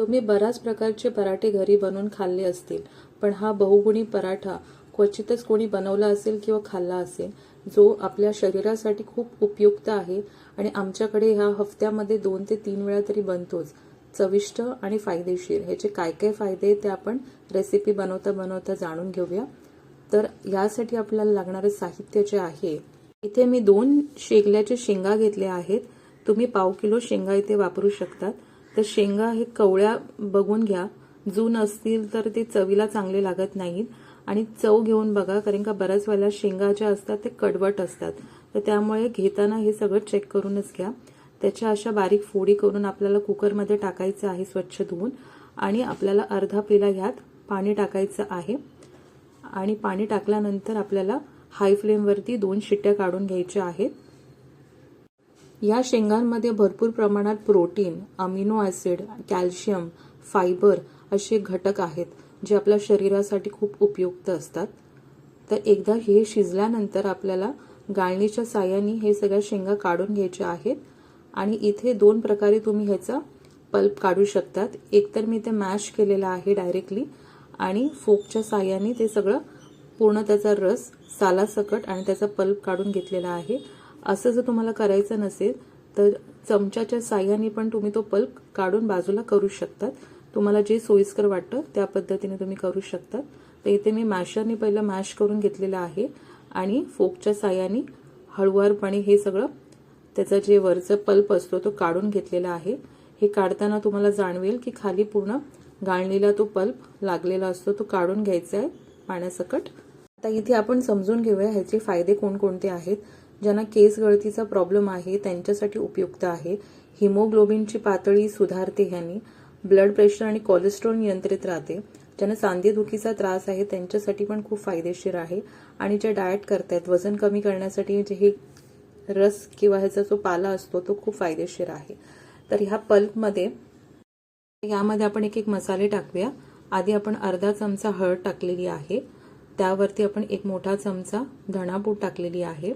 तुम्ही बऱ्याच प्रकारचे पराठे घरी बनवून खाल्ले असतील पण हा बहुगुणी पराठा क्वचितच कोणी बनवला असेल किंवा खाल्ला असेल जो आपल्या शरीरासाठी खूप उपयुक्त आहे आणि आमच्याकडे ह्या हफ्त्यामध्ये दोन ते तीन वेळा तरी बनतोच. चविष्ट आणि फायदेशीर. ह्याचे काय काय फायदे आहेत ते आपण रेसिपी बनवता बनवता जाणून घेऊया. तर यासाठी आपल्याला लागणारे साहित्य जे आहे इथे मी दोन शेगल्याचे शेंगा घेतले आहेत. तुम्ही पाव किलो शेंगा इथे वापरू शकतात. तर शेंगा हे कवळ्या बघून घ्या. जून असतील तर ते चवीला चांगले लागत नाहीत. आणि चव घेऊन बघा कारण का बऱ्याच वेळेला शेंगा ज्या असतात ते कडवट असतात. तर त्यामुळे घेताना हे सगळं चेक करूनच घ्या. त्याच्या अशा बारीक फोडी करून आपल्याला कुकरमध्ये टाकायचं आहे स्वच्छ धुवून. आणि आपल्याला अर्धा पेला ह्यात पाणी टाकायचं आहे. आणि पाणी टाकल्यानंतर आपल्याला हाय फ्लेमवरती दोन शिट्ट्या काढून घ्यायच्या आहेत. या शेंगांमध्ये भरपूर प्रमाणात protein amino acid calcium fibre असे घटक आहेत जे आपल्या शरीरासाठी खूप उपयुक्त असतात. तर एकदा हे शिजल्यानंतर आपल्याला गाळणीच्या साह्याने हे सगळ्या शेंगा काढून घ्यायच्या आहेत. आणि इथे दोन प्रकारे तुम्ही ह्याचा पल्प काढू शकतात. एकतर मी ते मॅश केलेलं आहे डायरेक्टली आणि फोकच्या साह्याने ते सगळं पूर्ण त्याचा रस सालासकट आणि त्याचा पल्प काढून घेतलेला आहे. असं जर तुम्हाला करायचं नसेल तर चमच्याच्या साह्याने पण तुम्ही तो पल्प काढून बाजूला करू शकतात. तुम्हाला जे सोयीस्कर वाटतं त्या पद्धतीने तुम्ही करू शकतात. तर इथे मी मॅशरने पहिलं मॅश करून घेतलेलं आहे. आणि फोकच्या साह्याने हळुवारपणे हे सगळं त्याचा जे वरचं पल्प असतो तो काढून घेतलेला आहे. हे काढताना तुम्हाला जाणवेल की खाली पूर्ण गाळणीला तो पल्प लागलेला असतो तो काढून घ्यायचा आहे पाण्यासकट. आता इथे आपण समजून घेऊया ह्याचे फायदे कोणकोणते आहेत. ज्यांना केस गळतीचा प्रॉब्लेम आहे त्यांच्यासाठी उपयुक्त आहे. हिमोग्लोबिनची पातळी सुधारते ह्यानी. ब्लड प्रेशर आणि कोलेस्ट्रॉल नियंत्रित राहते. ज्यांना सांधेदुखीचा त्रास आहे त्यांच्यासाठी पण खूप फायदेशीर आहे. आणि जे डाएट करतायत वजन कमी करण्यासाठी जे हे रस किंवा ह्याचा जो पाला असतो तो खूप फायदेशीर आहे. तर ह्या पल्पमध्ये यामध्ये आपण एक एक मसाले टाकूया. आधी आपण अर्धा चमचा हळद टाकलेली आहे. त्यावरती आपण एक मोठा चमचा धणापूड टाकलेली आहे.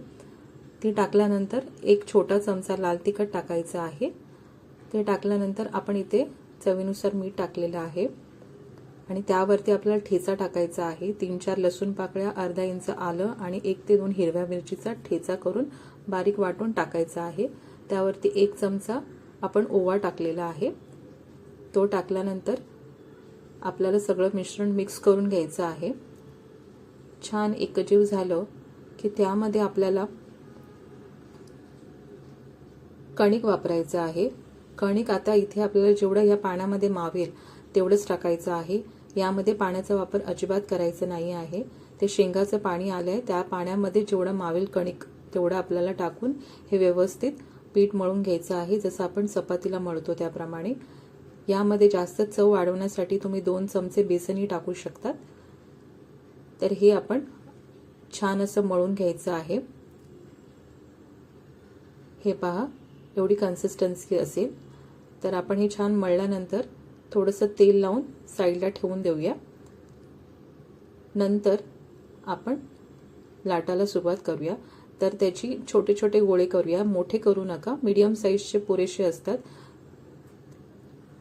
ते टाकल्यानंतर एक छोटा चमचा लाल तिखट टाकायचं आहे. ते टाकल्यानंतर आपण इथे चवीनुसार मीठ टाकलेलं आहे. आणि त्यावरती आपल्याला ठेचा टाकायचा आहे. तीन चार लसूण पाकळ्या अर्धा इंच आलं आणि एक ते दोन हिरव्या मिरचीचा ठेचा करून बारीक वाटून टाकायचा आहे. त्यावरती एक चमचा आपण ओवा टाकलेला आहे. तो टाकल्यानंतर आपल्याला सगळं मिश्रण मिक्स करून घ्यायचं आहे. छान एकजीव झालं की त्यामध्ये आपल्याला कणिक वापरायचं आहे. कणिक आता इथे आपल्याला जेवढं या पाण्यामध्ये मावेल तेवढंच टाकायचं आहे. यामध्ये पाण्याचा वापर अजिबात करायचा नाही आहे. ते शेंगाचं पाणी आलंय त्या पाण्यामध्ये जेवढं मावेल कणिक तेवढं आपल्याला टाकून हे व्यवस्थित पीठ मळून घ्यायचं आहे जसं आपण चपातीला मळतो त्याप्रमाणे. यामध्ये जास्त चव वाढवण्यासाठी तुम्ही दोन चमचे बेसनही टाकू शकतात. तर हे आपण छान असं मळून घ्यायचं आहे. हे पहा. एवढी कन्सिस्टन्सी असेल तर आपण हे छान मळल्यानंतर थोडंसं तेल लावून साईडला ठेवून देऊया. नंतर आपण लाटाला सुरुवात करूया. तर त्याची छोटे छोटे गोळे करूया. मोठे करू नका. मीडियम साईजचे पुरेसे असतात.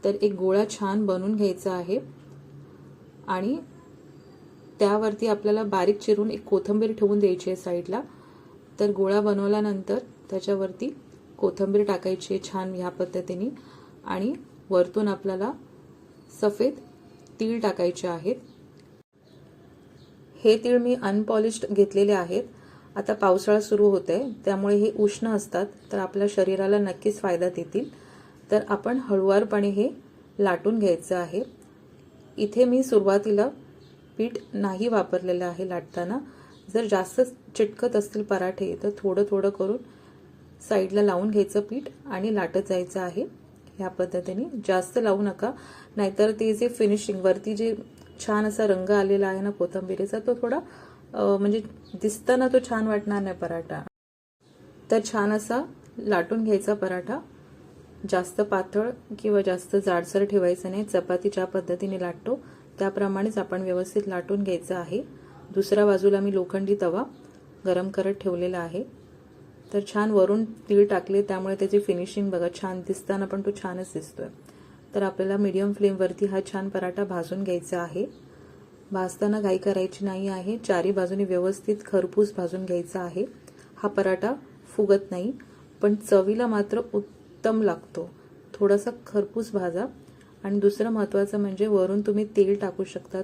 तर एक गोळा छान बनवून घ्यायचा आहे. आणि त्यावरती आपल्याला बारीक चिरून एक कोथंबीर ठेवून द्यायची आहे साईडला तर गोळा बनवल्यानंतर त्याच्यावरती कोथंबीर टाकायची आहे छान ह्या पद्धतीने. आणि वरतून आपल्याला सफेद तीळ टाकायचे आहेत. हे तीळ मी अनपॉलिश्ड घेतलेले आहेत. आता पावसाळा सुरू होत आहे त्यामुळे हे उष्ण असतात तर आपल्या शरीराला नक्कीच फायदा देतील. तर आपण हळुवारपणे हे लाटून घ्यायचं आहे. इथे मी सुरुवातीला पीठ नाही वापरलेलं आहे लाटताना. जर जास्त चिटकत असतील पराठे तर थोडं थोडं करून साईडला लावून घ्यायचं पीठ आणि लाटत जायचं आहे. ह्या पद्धतीने जास्त लावू नका. नाहीतर ते जे फिनिशिंग वरती जे छान असा रंग आलेला आहे ना कोथंबिरीचा तो थोडा म्हणजे दिसताना तो छान वाटणार नाही पराठा. तर छान असा लाटून घ्यायचा पराठा. जास्त पातळ किंवा जास्त जाडसर ठेवायचं नाही. चपाती ज्या पद्धतीने लाटतो त्याप्रमाणेच आपण व्यवस्थित लाटून घ्यायचं आहे. दुसऱ्या बाजूला मी लोखंडी तवा गरम करत ठेवलेला आहे. तर छान वरून तीळ टाकले त्यामुळे त्याची फिनिशिंग बघा छान दिसताना पण तो छानच दिसतोय. तर आपल्याला मीडियम फ्लेमवरती हा छान पराठा भाजून घ्यायचा आहे. भाजताना घाई करायची नाही आहे. चारी बाजूने व्यवस्थित खरपूस भाजून घ्यायचा आहे. हा पराठा फुगत नाही पण चवीला मात्र उत्तम लागतो. थोडासा खरपूस भाजा. आणि दुसरं महत्त्वाचं म्हणजे वरून तुम्ही तेल टाकू शकतात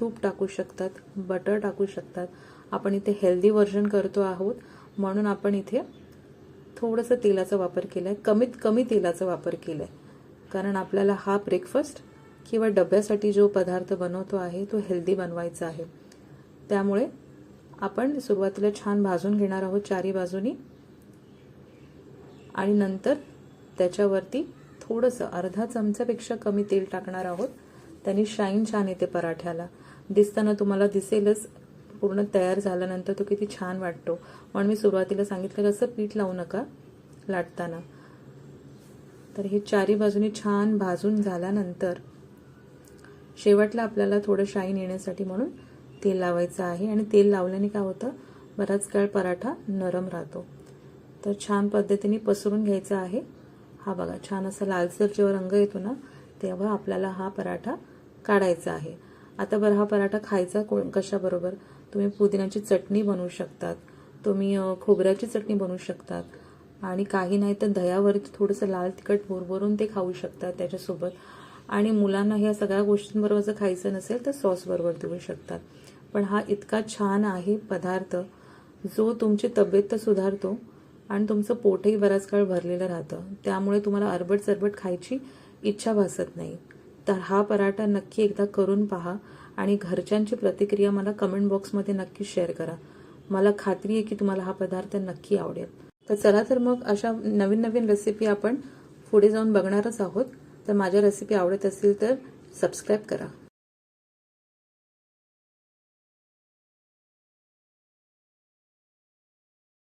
तूप टाकू शकतात बटर टाकू शकतात. आपण इथे हेल्दी व्हर्जन करतो आहोत. म्हणून आपण इथे थोडंसं तेलाचा वापर केला आहे कमीत कमी तेलाचा वापर केला आहे कारण आपल्याला हा ब्रेकफास्ट किंवा डब्यासाठी जो पदार्थ बनवतो आहे तो हेल्दी बनवायचा आहे. त्यामुळे आपण सुरुवातीला छान भाजून घेणार आहोत चारी बाजूनी. आणि नंतर त्याच्यावरती थोडंसं अर्धा चमचापेक्षा कमी तेल टाकणार आहोत. त्यांनी शाईन छान येते पराठ्याला. दिसताना तुम्हाला दिसेलच पूर्ण तयार झाल्यानंतर तो किती छान वाटतो. म्हणून मी सुरुवातीला सांगितलं कसं पीठ लावू नका लाटताना. तर हे चारी बाजूने छान भाजून झाल्यानंतर शेवटला आपल्याला थोडं शाईन येण्यासाठी म्हणून तेल लावायचं आहे. आणि तेल लावल्याने काय होतं? बराच काळ पराठा नरम राहतो. तर छान पद्धतीने पसरून घ्यायचा आहे. हा बघा छान असा लालसर जेव्हा रंग येतो ना तेव्हा आपल्याला हा पराठा काढायचा आहे. आता बरं हा पराठा खायचा कोण? कशाबरोबर? तुम्ही पुदिन्याची चटणी बनवू शकतात. तुम्ही खोबऱ्याची चटणी बनवू शकतात. आणि काही नाही तर दह्यावरती थोडंसं लाल तिखट भरभरून ते खाऊ शकतात त्याच्यासोबत. आणि मुलांना ह्या सगळ्या गोष्टींबरोबर जर खायचं नसेल तर सॉसबरोबर देऊ शकतात. पण हा इतका छान आहे पदार्थ जो तुमची तब्येत तर सुधारतो आणि तुमचं पोटही बराच काळ भरलेलं राहतं. त्यामुळे तुम्हाला अरबट सरबट खायची इच्छा भासत नाही. तर हा पराठा नक्की एकदा करून पहा आणि घरच्यांची प्रतिक्रिया मला कमेंट बॉक्समध्ये नक्की शेअर करा. मला खात्री आहे की तुम्हाला हा पदार्थ नक्की आवडेल. तर चला तर मग अशा नवीन नवीन रेसिपी आपण पुढे जाऊन बघणारच आहोत. तर माझ्या रेसिपी आवडत असतील तर सबस्क्राईब करा.